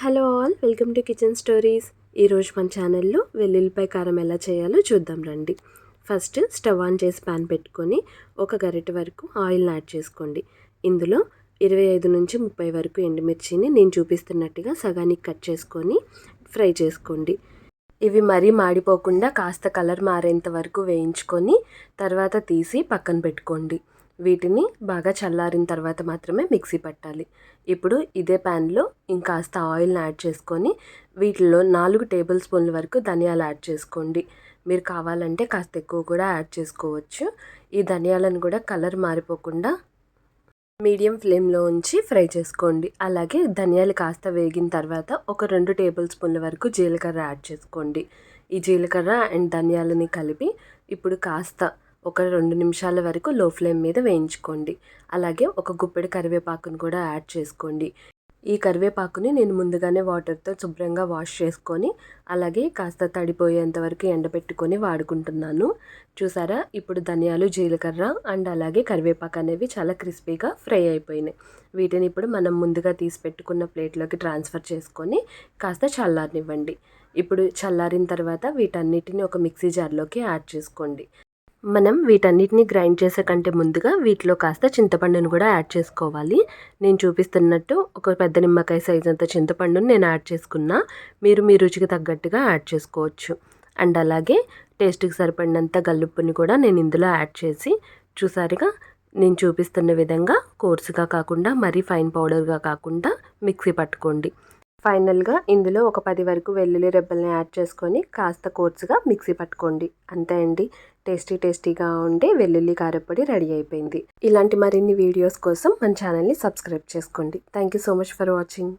Hello all welcome to kitchen stories. ఈరోజు మన ఛానల్లో వెల్లుల్లిపాయ కారం ఎలా చేయాలో చూద్దాం రండి. ఫస్ట్ స్టవ్ ఆన్ చేసి పాన్ పెట్టుకొని ఒక గరిట వరకు ఆయిల్ని యాడ్ చేసుకోండి. ఇందులో ఇరవై ఐదు నుంచి ముప్పై వరకు ఎండుమిర్చిని నేను చూపిస్తున్నట్టుగా సగానికి కట్ చేసుకొని ఫ్రై చేసుకోండి. ఇవి మరీ మాడిపోకుండా కాస్త కలర్ మారేంత వరకు వేయించుకొని తర్వాత తీసి పక్కన పెట్టుకోండి. వీటిని బాగా చల్లారిన తర్వాత మాత్రమే మిక్సీ పట్టాలి. ఇప్పుడు ఇదే ప్యాన్లో ఇంకాస్త ఆయిల్ని యాడ్ చేసుకొని వీటిలో నాలుగు టేబుల్ స్పూన్ల వరకు ధనియాలు యాడ్ చేసుకోండి. మీరు కావాలంటే కాస్త ఎక్కువ కూడా యాడ్ చేసుకోవచ్చు. ఈ ధనియాలను కూడా కలర్ మారిపోకుండా మీడియం ఫ్లేమ్లో ఉంచి ఫ్రై చేసుకోండి. అలాగే ధనియాలు కాస్త వేగిన తర్వాత ఒక రెండు టేబుల్ స్పూన్ల వరకు జీలకర్ర యాడ్ చేసుకోండి. ఈ జీలకర్ర అండ్ ధనియాలని కలిపి ఇప్పుడు కాస్త ఒక రెండు నిమిషాల వరకు లో ఫ్లేమ్ మీద వేయించుకోండి. అలాగే ఒక గుప్పెడు కరివేపాకును కూడా యాడ్ చేసుకోండి. ఈ కరివేపాకుని నేను ముందుగానే వాటర్తో శుభ్రంగా వాష్ చేసుకొని అలాగే కాస్త తడిపోయేంత వరకు ఎండబెట్టుకొని వాడుకుంటున్నాను. చూసారా? ఇప్పుడు ధనియాలు జీలకర్ర అండ్ అలాగే కరివేపాకు అనేవి చాలా క్రిస్పీగా ఫ్రై అయిపోయినాయి. వీటిని ఇప్పుడు మనం ముందుగా తీసి పెట్టుకున్న ప్లేట్లోకి ట్రాన్స్ఫర్ చేసుకొని కాస్త చల్లారనివ్వండి. ఇప్పుడు చల్లారిన తర్వాత వీటన్నిటిని ఒక మిక్సీ జార్లోకి యాడ్ చేసుకోండి. మనం వీటన్నిటిని గ్రైండ్ చేసే కంటే ముందుగా వీటిలో కాస్త చింతపండును కూడా యాడ్ చేసుకోవాలి. నేను చూపిస్తున్నట్టు ఒక పెద్ద నిమ్మకాయ సైజ్ అంత చింతపండును నేను యాడ్ చేసుకున్నా. మీరు మీ రుచికి తగ్గట్టుగా యాడ్ చేసుకోవచ్చు. అండ్ అలాగే టేస్ట్కి సరిపడినంత గల్లుప్పుని కూడా నేను ఇందులో యాడ్ చేసి చూసారుగా నేను చూపిస్తున్న విధంగా కోర్సుగా కాకుండా మరీ ఫైన్ పౌడర్గా కాకుండా మిక్సీ పట్టుకోండి. ఫైనల్గా ఇందులో ఒక పది వరకు వెల్లుల్లి రెబ్బల్ని యాడ్ చేసుకొని కాస్త కోర్సుగా మిక్సీ పట్టుకోండి. అంతే అండి. టేస్టీ టేస్టీగా ఉండే వెల్లుల్లి కారపొడి రెడీ అయిపోయింది. ఇలాంటి మరిన్ని వీడియోస్ కోసం మన ఛానల్ని సబ్స్క్రైబ్ చేసుకోండి. Thank you so much for watching.